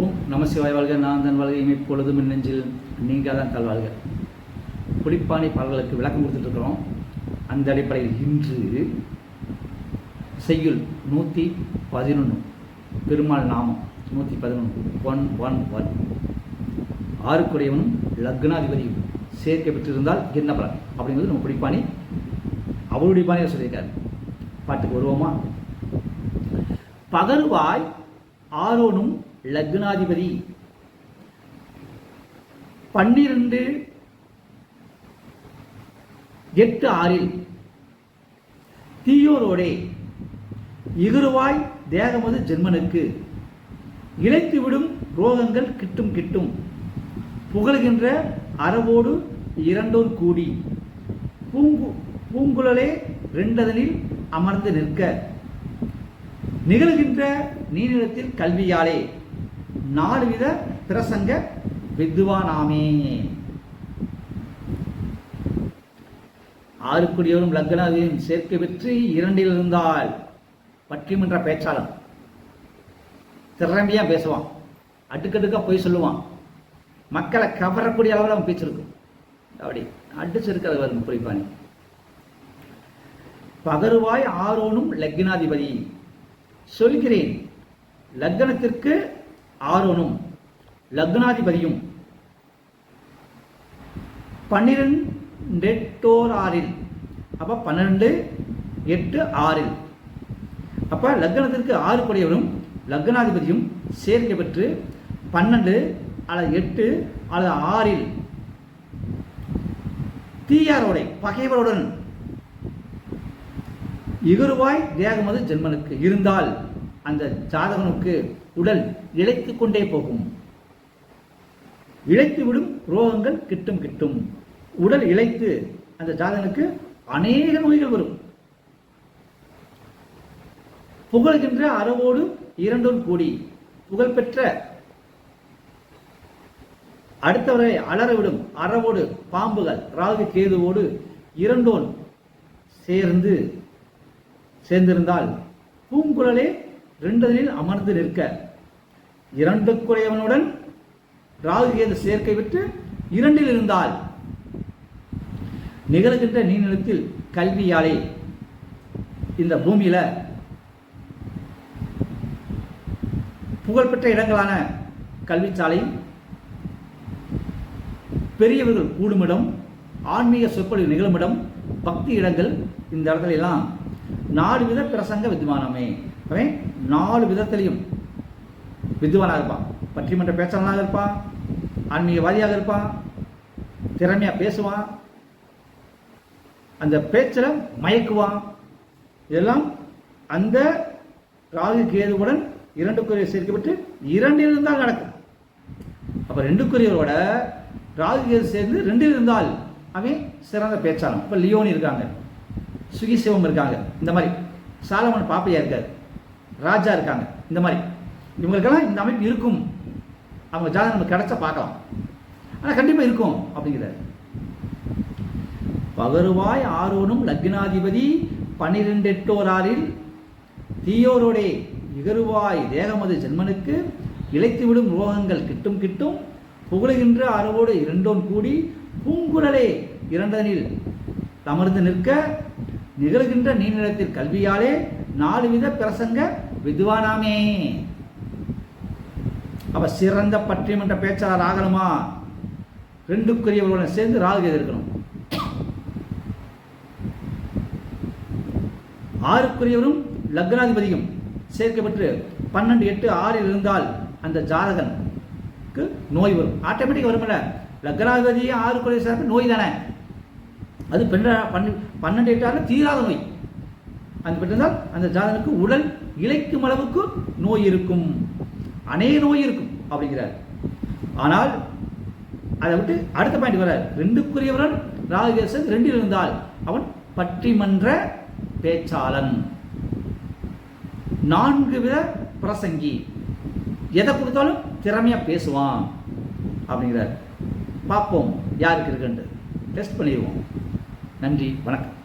ஓம் நமசிவாய் வாழ்க நான் தன் வாழ்க இமைப்பொழுதும் என் நெஞ்சில் நீங்கள் தான் தல்வாழ்க புலிப்பாணி பாடல்களுக்கு விளக்கம் கொடுத்துட்ருக்குறோம் அந்த அடிப்படையில் இன்று செய்யுள் நூற்றி பதினொன்று பெருமாள் நாமம் நூற்றி பதினொன்று ஒன் ஒன் ஒன். ஆறுக்குடையவனும் லக்னாதிபதியும் சேர்க்கை பெற்றிருந்தால் என்ன பலன்? அப்படிங்கிறது நம்ம புலிப்பாணி அவருடைய பாணியை சொல்லியிருக்காரு. பாட்டுக்கு வருவோமா? பகருவாய் ஆரோனும் லக்னாதிபதி. பன்னிரண்டு எட்டு ஆறில் தீயோரோடே இகுருவாய் தேகமது ஜென்மனுக்கு இழைத்துவிடும் ரோகங்கள் கிட்டும் கிட்டும். புகழ்கின்ற அறவோடு இரண்டோர் கூடி. பூங்கு பூங்குழலே ரெண்டதனில் அமர்ந்து நிற்க. நிகழ்கின்ற நீரிடத்தில் கல்வியாலே நாலு வித பிரசங்க வித்வானாமே. ஆறுக்குடியோரும் லக்னாதியும் சேர்க்க பெற்று இரண்டில் இருந்தால் பற்றிமன்ற பேச்சாளர். திறமையா பேசுவான். அடுக்கடுக்கா போய் சொல்லுவான். மக்களை கவரக்கூடிய அளவில் அவன் பேச்சிருக்கும் அப்படி அடிச்சு இருக்கிறது வரும் குறிப்பானி பகருவாய் ஆரோனும் லக்னாதிபதி. சொல்கிறேன் லக்னத்திற்கு ஆரோனும் லக்னாதிபதியும் பன்னிரெண்டெட்டோர் ஆறில் அப்போ பன்னெண்டு எட்டு ஆறில். அப்போ லக்னத்திற்கு ஆறு குடையவரும் லக்னாதிபதியும் சேர்க்கை பெற்று பன்னெண்டு அல்லது எட்டு அல்லது ஆறில். தீயாரோடை பகைவருடன் இகருவாய் தேகமது ஜென்மனுக்கு இருந்தால் அந்த ஜாதகனுக்கு உடல் இழைத்து கொண்டே போகும். இழைத்துவிடும் ரோகங்கள் கிட்டும் கிட்டும். உடல் இழைத்து அந்த ஜாதகனுக்கு அநேக நோய்கள் வரும். புகழ்கின்ற அறவோடு இரண்டோன் கூடி. புகழ்பெற்ற அடுத்தவரை அலறவிடும் அறவோடு பாம்புகள் ராகு கேதுவோடு இரண்டோன் சேர்ந்து சேர்ந்திருந்தால் பூங்குழலே ரெண்டதில் அமர்ந்து நிற்க. இரண்டுக்குறையவனுடன் ராகு கேது சேர்க்கை விட்டு இரண்டில் இருந்தால். நிகழ்கின்ற நீநிலத்தில் கல்வியாலே இந்த பூமியில புகழ்பெற்ற இடங்களான கல்விச்சாலை பெரியவர்கள் கூடுமிடம் ஆன்மீக சொற்பொழிவு நிகழுமிடம் பக்தி இடங்கள் இந்த இடத்துல எல்லாம் நாலு வித பிரசங்க வித்வானமே. அவன் நாலு விதத்திலையும் வித்வானாக இருப்பான். பற்றிமன்ற பேச்சாளனாக இருப்பான். ஆன்மீகவாதியாக இருப்பான். திறமையாக பேசுவான். அந்த பேச்சில் மயக்குவான். இதெல்லாம் அந்த ராகு கேதுவுடன் இரண்டுக்குரிய சேர்க்கப்பட்டு இரண்டில் இருந்தால் நடக்கும். அப்போ ரெண்டுக்குரியவரோட ராகு கேது சேர்ந்து ரெண்டில் இருந்தால் அவன் சிறந்த பேச்சாளன். இப்போ லியோனி இருக்காங்க. சுகிசிவம் இருக்காங்க. இந்த மாதிரி. சாலமன் பாப்பையா இருக்காரு. ராஜா இருக்காங்க. இந்த மாதிரி. இவங்களுக்கெல்லாம் இந்த அமைப்பு இருக்கும். அவங்க ஜாதகம் நமக்கு கிடைச்சா பார்க்கலாம். ஆனால் கண்டிப்பாக இருக்கும் அப்படிங்கிறார். பகருவாய் ஆரோனும் லக்னாதிபதி பன்னிரெண்டு எட்டோராரில் தீயோரோடே இகருவாய் தேகமது ஜென்மனுக்கு இழைத்துவிடும் ரோகங்கள் கிட்டும் கிட்டும் புகழுகின்ற அறவோடு இரண்டோன் கூடி பூங்குழலே இரண்டனில் அமர்ந்து நிற்க நிகழ்கின்ற நீநிலத்தில் கல்வியாலே நாலு வித பிரசங்க விதுவானாமே. அப்ப சிறந்த பற்றிமன்ற பேச்சாளர் ஆகணுமா? ரெண்டுக்குரியவர்களுடன் சேர்ந்து ராகு எதிர்க்கணும் ஆறுக்குரியவரும் லக்னாதிபதியும் சேர்க்கப்பட்டு பன்னெண்டு எட்டு ஆறில் இருந்தால் அந்த ஜாதகனுக்கு நோய் வரும். ஆட்டோமேட்டிக் வரும்ல. லக்னாதிபதியும் ஆறுக்குரிய சேர்ப்பு நோய் தானே. அது பெண்ண பன்னு பன்னெண்டு எட்டு தீராத நோய். அந்த பெற்றிருந்தால் அந்த ஜாதகனுக்கு உடல் இழைக்கும் அளவுக்கு நோய் இருக்கும். அநேக நோய் இருக்கும் அப்படிங்கிறார். ஆனால் அதை விட்டு அடுத்த பாயிண்ட் வர்றார். ரெண்டுக்குரியவரன் ராகுகேசன் ரெண்டில் இருந்தால் அவன் பட்டிமன்ற பேச்சாளன். நான்கு வித பிரசங்கி. எதை கொடுத்தாலும் திறமையாக பேசுவான் அப்படிங்கிறார். பார்ப்போம் யாருக்கு இருக்குன்ட்டு. டெஸ்ட் பண்ணிடுவோம். நன்றி வணக்கம்.